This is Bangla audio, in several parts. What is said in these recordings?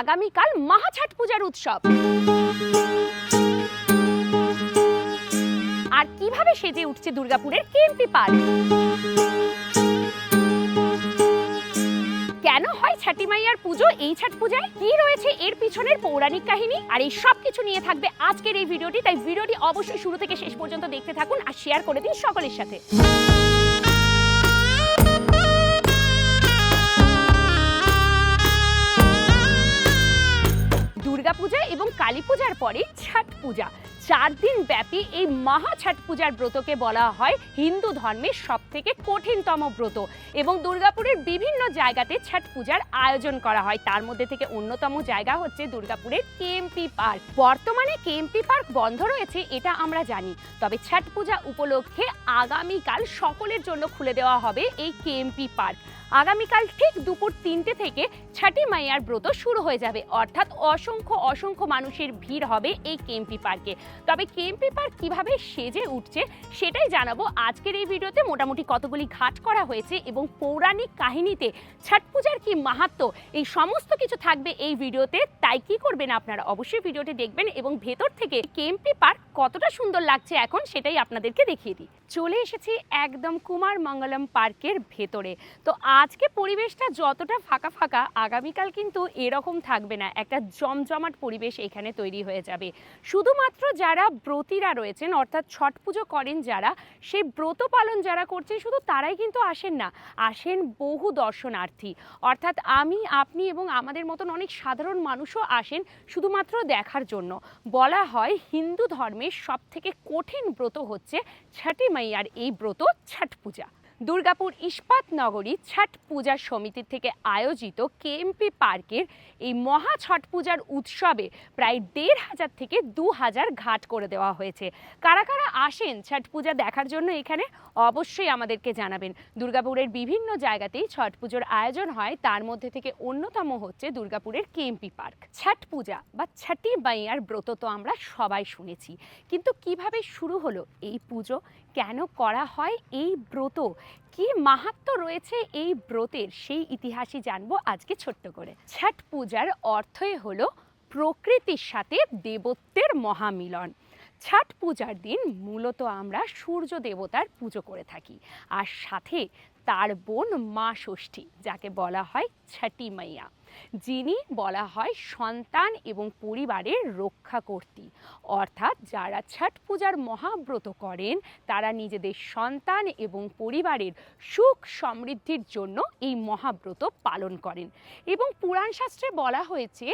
আগামীকাল মহাছট পূজার উৎসব। আর কীভাবে সেজে উঠছে দুর্গাপুরের কেএমপি পার্ক কেন হয় ছাটি মাইয়ার পুজো, এই ছট পূজায়? কি রয়েছে এর পিছনের পৌরাণিক কাহিনী? আর এই সব কিছু নিয়ে থাকবে আজকের এই ভিডিওটি, তাই ভিডিওটি অবশ্যই শুরু থেকে শেষ পর্যন্ত দেখতে থাকুন আর শেয়ার করে দিন সকলের সাথে। পরে ছট পূজা। চার দিন ব্যাপী এই মহা ছট পূজার ব্রতকে বলা হয় হিন্দু ধর্মের সব থেকে কঠিনতম ব্রত এবং দুর্গাপুরের বিভিন্ন জায়গাতে ছট পূজার আয়োজন করা হয়। তার মধ্যে থেকে অন্যতম জায়গা হচ্ছে দুর্গাপুরের কেএমপি পার্ক। বর্তমানে কেএমপি পার্ক বন্ধ রয়েছে, এটা আমরা জানি। তবে ছট পূজা উপলক্ষে আগামীকাল সকলের জন্য খুলে দেওয়া হবে এই কেএমপি পার্ক। আগামীকাল ঠিক দুপুর তিনটে থেকে ছাটি মাইয়ার ব্রত শুরু হয়ে যাবে। অর্থাৎ অসংখ্য অসংখ্য মানুষের ভিড় হবে এই কেএমপি পার্কে। তবে কেএমপি পার্ক কীভাবে সেজে উঠছে সেটাই জানাব আজকের এই ভিডিওতে। মোটামুটি কতগুলি ঘাট করা হয়েছে এবং পৌরাণিক কাহিনীতে ছট পূজার কি মাহাত্ম, এই সমস্ত কিছু থাকবে এই ভিডিওতে। তাই কি করবেন আপনারা? অবশ্যই ভিডিওটি দেখবেন এবং ভেতর থেকে কেএমপি পার্ক কতটা সুন্দর লাগছে এখন সেটাই আপনাদেরকে দেখিয়ে দিই। চলে এসেছি একদম কুমার মঙ্গলম পার্কের ভেতরে। তো আজকে পরিবেশটা যতটা ফাঁকা ফাঁকা, আগামীকাল কিন্তু এরকম থাকবে না। একটা জমজমাট পরিবেশ এখানে তৈরি হয়ে যাবে। শুধুমাত্র যারা ব্রতীরা রয়েছেন, অর্থাৎ ছট পুজো করেন যারা, সেই ব্রত পালন যারা করছেন, শুধু তারাই কিন্তু আসেন না, আসেন বহু দর্শনার্থী। অর্থাৎ আমি, আপনি এবং আমাদের মতন অনেক সাধারণ মানুষও আসেন শুধুমাত্র দেখার জন্য। বলা হয় হিন্দু ধর্মের সব থেকে কঠিন ব্রত হচ্ছে ছটি মাইয়ার এই ব্রত ছট পূজা। দুর্গাপুর ইস্পাত নগরী ছট পূজা সমিতি থেকে আয়োজিত কেএমপি পার্কের এই মহা ছট পূজার উৎসবে প্রায় দেড় হাজার থেকে দু হাজার ঘাট করে দেওয়া হয়েছে। কারা কারা আসেন ছট পূজা দেখার জন্য এখানে অবশ্যই আমাদেরকে জানাবেন। দুর্গাপুরের বিভিন্ন জায়গাতেই ছট পুজোর আয়োজন হয়। তার মধ্যে থেকে অন্যতম হচ্ছে দুর্গাপুরের কেএমপি পার্ক। ছট পূজা বা ছটি বাইয়ার ব্রত তো আমরা সবাই শুনেছি। কিন্তু কীভাবে শুরু হলো এই পুজো? কেন করা হয় এই ব্রত? কি মাহাত্ম রয়েছে এই ব্রতের? সেই ইতিহাসই জানব আজকে ছোট্ট করে। ছট পূজার অর্থই হলো প্রকৃতির সাথে দেবত্বের মহামিলন। ছট পূজার দিন মূলত আমরা সূর্য দেবতার পুজো করে থাকি। আর সাথে তার বোন মা ষষ্ঠী, যাকে বলা হয় ছটি মাইয়া যিনি বলা হয় সন্তান এবং পরিবারের রক্ষা কর্তী অর্থাৎ যারা ছট পূজার মহাব্রত করেন, তারা নিজেদের সন্তান এবং পরিবারের সুখ সমৃদ্ধির জন্য এই মহাব্রত পালন করেন। এবং পুরাণ শাস্ত্রে বলা হয়েছে,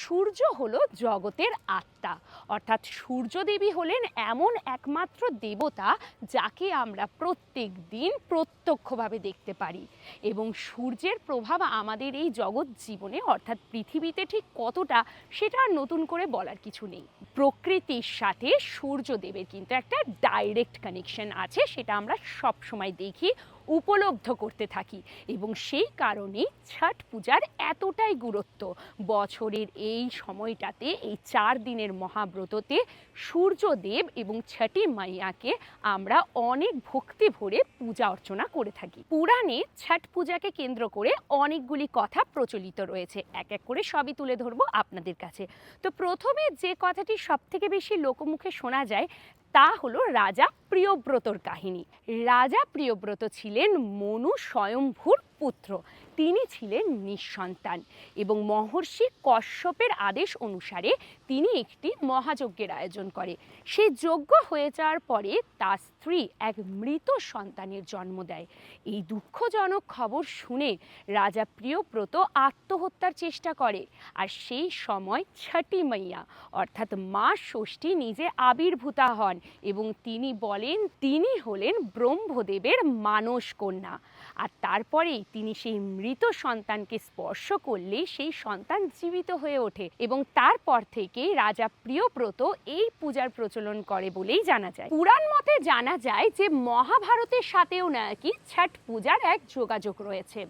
সূর্য হলো জগতের আত্মা। অর্থাৎ সূর্যদেবী হলেন এমন একমাত্র দেবতা, যাকে আমরা প্রত্যেক দিন প্রত্যক্ষভাবে দেখতে পারি। এবং সূর্যের প্রভাব আমাদের এই জগৎ জীবনে, অর্থাৎ পৃথিবীতে ঠিক কতটা, সেটা আর নতুন করে বলার কিছু নেই। প্রকৃতির সাথে সূর্যদেবের কিন্তু একটা ডাইরেক্ট কানেকশন আছে, সেটা আমরা সব সময় দেখি। উপলব্ধ করতে থাকি এবং সেই কারণে ছট পূজার এতটাই গুরুত্ব। বছরের এই সময়টাতে, এই চার দিনের মহাব্রততে সূর্যদেব এবং ছটি মাইয়াকে আমরা অনেক ভক্তি ভরে পূজা অর্চনা করে থাকি। পুরাণে ছট পূজাকে কেন্দ্র করে অনেকগুলি কথা প্রচলিত রয়েছে। এক এক করে সবই তুলে ধরবো আপনাদের কাছে। তো প্রথমে যে কথাটি সব থেকে বেশি লোকমুখে শোনা যায় তা হলো রাজা প্রিয়ব্রতর কাহিনী। রাজা প্রিয়ব্রত ছিলেন মনু স্বয়ম্ভুর পুত্র। তিনি ছিলেন নিঃসন্তান এবং মহর্ষি কশ্যপের আদেশ অনুসারে তিনি একটি মহাযজ্ঞের আয়োজন করে। সেই যজ্ঞ হয়ে যাওয়ার পরে তার স্ত্রী এক মৃত সন্তানের জন্ম দেয়। এই দুঃখজনক খবর শুনে রাজা প্রিয়ব্রত আত্মহত্যার চেষ্টা করে আর সেই সময় ছটি মাইয়া, অর্থাৎ মা ষষ্ঠী নিজে আবির্ভূতা হন এবং তিনি বলেন, তিনি হলেন ব্রহ্মদেবের মানস কন্যা। আর তারপরেই তিনি সেই মৃত সন্তানকে স্পর্শ করলে সেই সন্তান জীবিত হয়ে ওঠে এবং তারপর থেকে রাজা প্রিয়ব্রত এই পূজার প্রচলন করে বলেই জানা যায়। পুরাণ মতে জানা যায় যে মহাভারতের সাথেও নাকি ছট পূজার এক যোগাযোগ রয়েছে।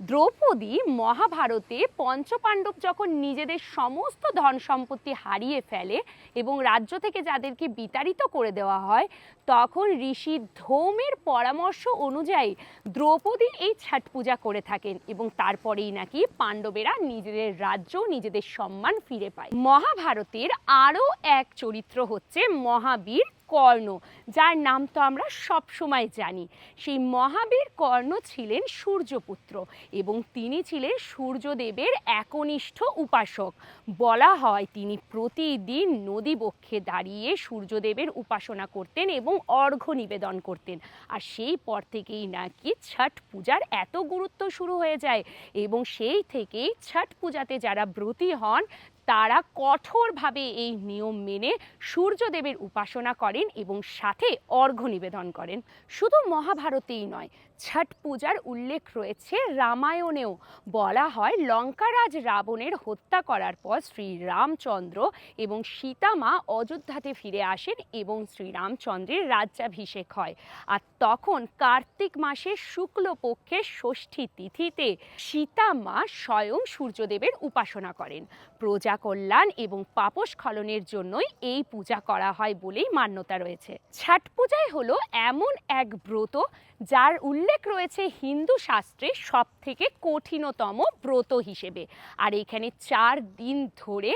দ্রৌপদী মহাভারতে পঞ্চপাণ্ডব যখন নিজেদের সমস্ত ধন সম্পত্তি হারিয়ে ফেলে এবং রাজ্য থেকে যাদেরকে বিতাড়িত করে দেওয়া হয়, তখন ঋষি ধৌমের পরামর্শ অনুযায়ী দ্রৌপদী এই ছট পূজা করে থাকেন এবং তারপরেই নাকি পাণ্ডবেরা নিজেদের রাজ্য, নিজেদের সম্মান ফিরে পায়। মহাভারতের আরও এক চরিত্র হচ্ছে মহাবীর। কর্ণ, যার নাম তো আমরা সব সময় জানি। সেই মহাবীর কর্ণ ছিলেন সূর্যপুত্র এবং তিনি ছিলেন সূর্যদেবের একনিষ্ঠ উপাসক। বলা হয় তিনি প্রতিদিন নদী বক্ষে দাঁড়িয়ে সূর্যদেবের উপাসনা করতেন এবং অর্ঘ্য নিবেদন করতেন। আর সেই পর থেকেই নাকি ছট পূজার এত গুরুত্ব শুরু হয়ে যায় এবং সেই থেকেই ছট পূজাতে যারা ব্রতী হন তারা কঠোরভাবে এই নিয়ম মেনে সূর্যদেবের উপাসনা করেন এবং সাথে অর্ঘ্য নিবেদন করেন। শুধু মহাভারতেই নয় ছট পূজার উল্লেখ রয়েছে। রামায়ণেও বলা হয়, লঙ্কারাজ রাবণের হত্যা করার পর শ্রী রামচন্দ্র এবং সীতামা অযোধ্যাতে ফিরে আসেন এবং শ্রীরামচন্দ্রের রাজ্যাভিষেক হয়। আর তখন কার্তিক মাসের শুক্লপক্ষের ষষ্ঠী তিথিতে সীতামা স্বয়ং সূর্যদেবের উপাসনা করেন। প্রজা কল্যাণ এবং পাপস্খলনের জন্যই এই পূজা করা হয় বলেই মান্যতা রয়েছে। ছট পূজায় হলো এমন এক ব্রত যার উল্লেখ রয়েছে হিন্দু শাস্ত্রে সব থেকে কঠিনতম ব্রত হিসেবে। আর এখানে চার দিন ধরে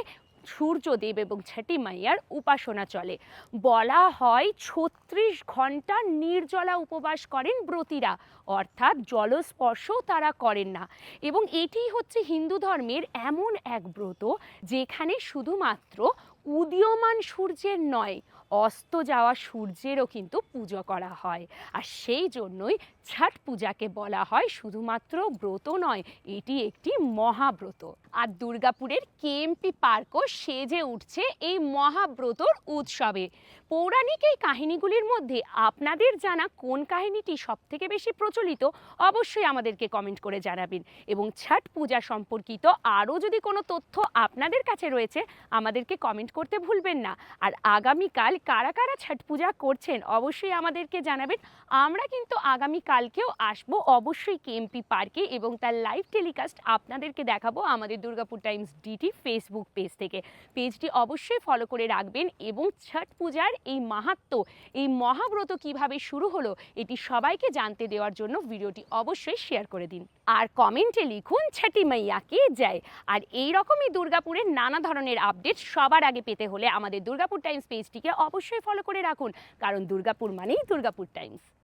সূর্যদেব এবং ছটি মাইয়ার উপাসনা চলে। বলা হয় ছত্রিশ ঘণ্টা নির্জলা উপবাস করেন ব্রতীরা, অর্থাৎ জলস্পর্শও তারা করেন না। এবং এটি হচ্ছে হিন্দু ধর্মের এমন এক ব্রত, যেখানে শুধুমাত্র উদীয়মান সূর্যের নয় অস্ত যাওয়া সূর্যেরও কিন্তু পুজো করা হয়। আর সেই জন্যই ছট পূজাকে বলা হয় শুধুমাত্র ব্রত নয়, এটি একটি মহাব্রত। আর দুর্গাপুরের কেএমপি পার্কও সেজে উঠছে এই মহাব্রতর উৎসবে। পৌরাণিক এই কাহিনীগুলির মধ্যে আপনাদের জানা কোন কাহিনীটি সব থেকে বেশি প্রচলিত, অবশ্যই আমাদেরকে কমেন্ট করে জানাবেন। এবং ছট পূজা সম্পর্কিত আরও যদি কোনো তথ্য আপনাদের কাছে রয়েছে, আমাদেরকে কমেন্ট করতে ভুলবেন না। আর আগামীকাল কারা কারা ছট পূজা করছেন, অবশ্যই আমাদেরকে জানাবেন। আমরা কিন্তু আগামীকালকেও আসব অবশ্যই কেএমপি পার্কে এবং তার লাইভ টেলিকাস্ট আপনাদেরকে দেখাবো আমাদের Durgapur Times DT Facebook page থেকে। পেজটি অবশ্যই ফলো করে রাখবেন এবং ছট পূজার এই মাহাত্ম এই মহাব্রত কীভাবে শুরু হলো, এটি সবাইকে জানতে দেওয়ার জন্য ভিডিওটি অবশ্যই শেয়ার করে দিন। আর কমেন্টে লিখুন, ছাটি মাইয়া কে যায়? আর এই রকমই দুর্গাপুরের নানা ধরনের আপডেট সবার আগে পেতে হলে আমাদের দুর্গাপুর টাইমস পেজটিকে অবশ্যই ফলো করে রাখুন, কারণ দুর্গাপুর মানেই দুর্গাপুর টাইমস